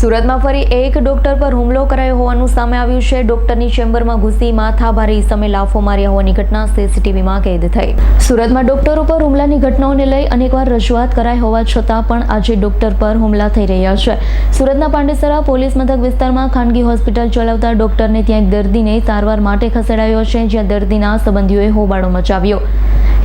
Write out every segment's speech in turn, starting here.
સુરતમાં ફરી એક ડોક્ટર પર હુમલો કરાયો હોવાનું સામે આવ્યું છે. ડોક્ટરની ચેમ્બરમાં ઘૂસી માથાભારે સામે લાફો માર્યા હોવાની ઘટના સીસીટીવીમાં કેદ થઈ. સુરતમાં ડોક્ટરો પર હુમલાની ઘટનાઓને લઈ અનેકવાર રજૂઆત કરાઈ હોવા છતાં પણ આજે ડોક્ટર પર હુમલા થઈ રહ્યા છે. સુરતના પાંડેસરા પોલીસ મથક વિસ્તારમાં ખાનગી હોસ્પિટલ ચલાવતા ડોક્ટરને ત્યાં એક દર્દીને સારવાર માટે ખસેડાયો છે, જ્યાં દર્દીના સંબંધીઓએ હોબાળો મચાવ્યો.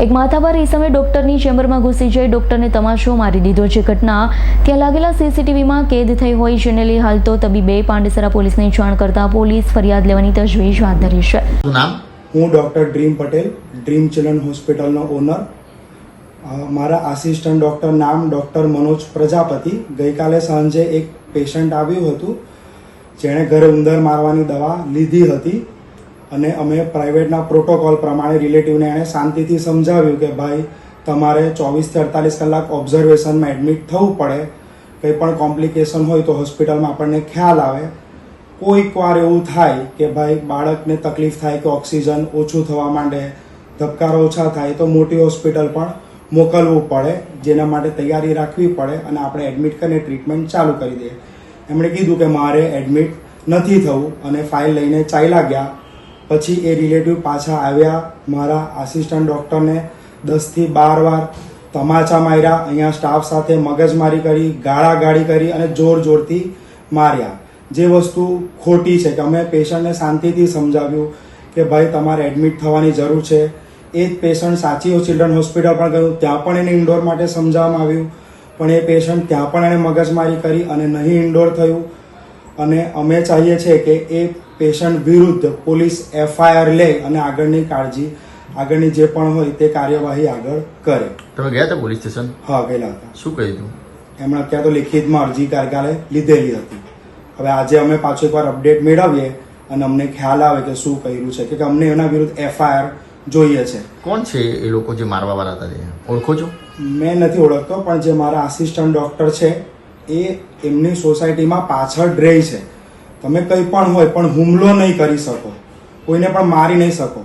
એક માથાભારે ઈસમે ડોક્ટરની ચેમ્બરમાં ઘૂસી જઈ ડોક્ટરને તમાશો મારી દીધો. છે ઘટના ત્યાં લાગેલા સીસીટીવીમાં કેદ થઈ હોય જેને લઈ હાલ તો તબીબે પાંડેસરા પોલીસને જાણ કરતા પોલીસ ફરિયાદ લેવાની તજવીજ હાથ ધરી છે. હું doctor dream Patel dream children હોસ્પિટલનો ઓનર. મારા આસિસ્ટન્ટ ડૉક્ટર નામ ડૉક્ટર મનોજ પ્રજાપતિ. ગઈકાલે સાંજે એક પેશન્ટ આવ્યું હતું જેણે ઘરે ઉંદર મારવાની દવા લીધી હતી. અને અમે પ્રાઇવેટના પ્રોટોકોલ પ્રમાણે રિલેટિવને એણે શાંતિથી સમજાવ્યું કે ભાઈ, તમારે ચોવીસથી અડતાલીસ કલાક ઓબ્ઝર્વેશનમાં એડમિટ થવું પડે, કંઈ પણ કોમ્પ્લિકેશન હોય તો હોસ્પિટલમાં આપણને ખ્યાલ આવે. કોઈક વાર એવું થાય કે ભાઈ, બાળકને તકલીફ થાય કે ઓક્સિજન ઓછું થવા માંડે, ધબકારા ઓછા થાય, તો મોટી હોસ્પિટલ પણ મોકલવું પડે, જેના માટે તૈયારી રાખવી પડે અને આપણે એડમિટ કરીને ટ્રીટમેન્ટ ચાલુ કરી દઈએ. એમણે કીધું કે મારે એડમિટ નથી થવું અને ફાઇલ લઈને ચાલ્યા ગયા. પછી એ રિલેટિવ પાછા આવ્યા, મારા આસિસ્ટન્ટ ડૉક્ટરને દસથી બાર વાર તમાચા માર્યા, અહીંયા સ્ટાફ સાથે મગજમારી કરી, ગાળાગાળી કરી અને જોર જોરથી માર્યા. જે વસ્તુ ખોટી છે કે અમે પેશન્ટને શાંતિથી સમજાવ્યું કે ભાઈ તમારે એડમિટ થવાની જરૂર છે. એ જ પેશન્ટ સાચી ચિલ્ડ્રન હોસ્પિટલ પણ ગયું, ત્યાં પણ એને ઇન્ડોર માટે સમજાવવામાં આવ્યું. પણ એ પેશન્ટ ત્યાં પણ એણે મગજમારી કરી અને નહીં ઇન્ડોર થયું. અને અમે ચાહીએ છીએ કે એ પેશન્ટ વિરુદ્ધ પોલીસ એફઆઈઆર લે અને આગળની કાળજી આગળની જે પણ હોય તે કાર્યવાહી આગળ કરે. તમે ગયા હતા પોલીસ સ્ટેશન? હા ગયેલા હતા. શું કહ્યું હતું? એમણે અત્યારે તો લિખિતમાં અરજી કારગાલે લીધેલી હતી. હવે આજે અમે પાછો એકવાર અપડેટ મેળવીએ અને અમને ખ્યાલ આવે કે શું કર્યું છે. કે અમને એના વિરુદ્ધ એફઆઈઆર જોઈએ છે. કોણ છે એ લોકો જે મારવા વાળા હતા તે? ઓળખો છો? મેં નથી ઓળખતો પણ જે મારા આસિસ્ટન્ટ ડોક્ટર છે એ એમની સોસાયટીમાં પાછળ રહે છે. તમે કંઈ પણ હોય, પણ હુમલો નહીં કરી શકો. કોઈને પણ મારી નહીં શકો.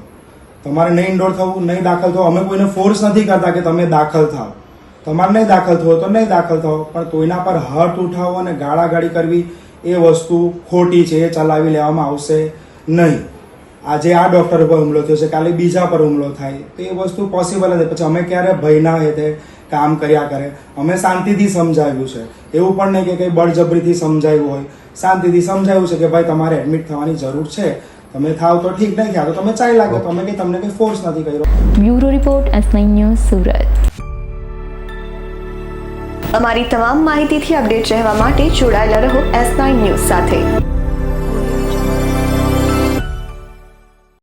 તમારે નહીં ઇન્ડોર થવું, નહીં દાખલ થવું. અમે કોઈને ફોર્સ નથી કરતા કે તમે દાખલ થાઓ. તમારે નહીં દાખલ થવો તો નહીં દાખલ થાઓ, પણ કોઈના પર હાથ ઉઠાવવો અને ગાળાગાળી કરવી એ વસ્તુ ખોટી છે, એ ચલાવી લેવામાં આવશે નહીં. આજે આ ડૉક્ટર ઉપર હુમલો થયો છે કાલે બીજા પર હુમલો થાય. તો એ વસ્તુ પોસિબલ નથી પછી અમે ક્યારે ભયના હેતે કામ કર્યા કરે. અમે શાંતિથી સમજાવ્યું છે. એવું પણ નહીં કે કંઈ બળજબરીથી સમજાવ્યું હોય. શાંતિથી સમજાવ્યું છે કે ભાઈ તમારે એડમિટ થવાની જરૂર છે. તમે થાવ તો ઠીક નહીં થયા તો તમે ચાલી લાગે. તમે કંઈ તમને કંઈ ફોર્સ નથી કર્યો. Bureau report S news Surat. અમારી તમામ માહિતીથી અપડેટ રહેવા માટે જોડાયેલા રહો એસ નાઇન ન્યૂઝ સાથે.